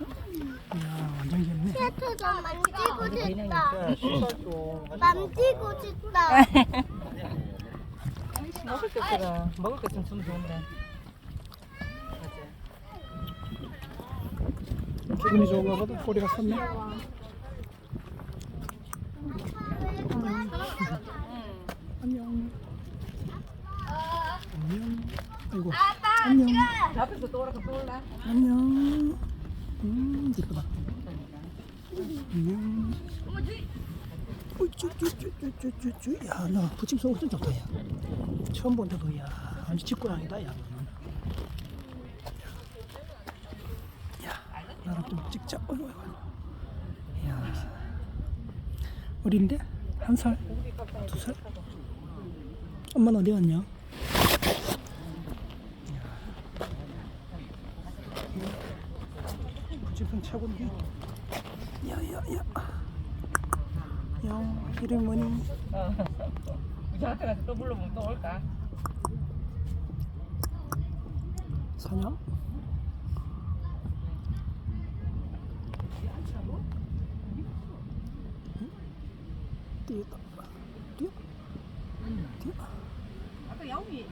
이야, 완전 귀엽네. 캐터전 만지고 싶다. 만지고. 먹을 때 그래. 먹을 때좀 주면 좋은데. 기분이 좋은가 보다. 꼬리가 섰네. 안녕. 안녕. 아이고. 안녕. 앞에서 또 오라고 또 올라. 안녕. 음, 이쁘다. 안녕. 우쭈쭈쭈쭈쭈쭈. 야, 나 부침 속좀 좋다, 야. 처음 본다, 너, 야. 완전 집고양이다, 야. 야, 나랑 좀 찍자. 어이구. 야. 어린데? 한 살? 두 살? 엄마는 어디 갔냐? 부침성 최고인데. 야야야 야 이름 뭐니? 우리한테 가서 또 불러보면 또 올까? 사냥? 뛰었다 뛰어? 뛰어? 아까 야옹이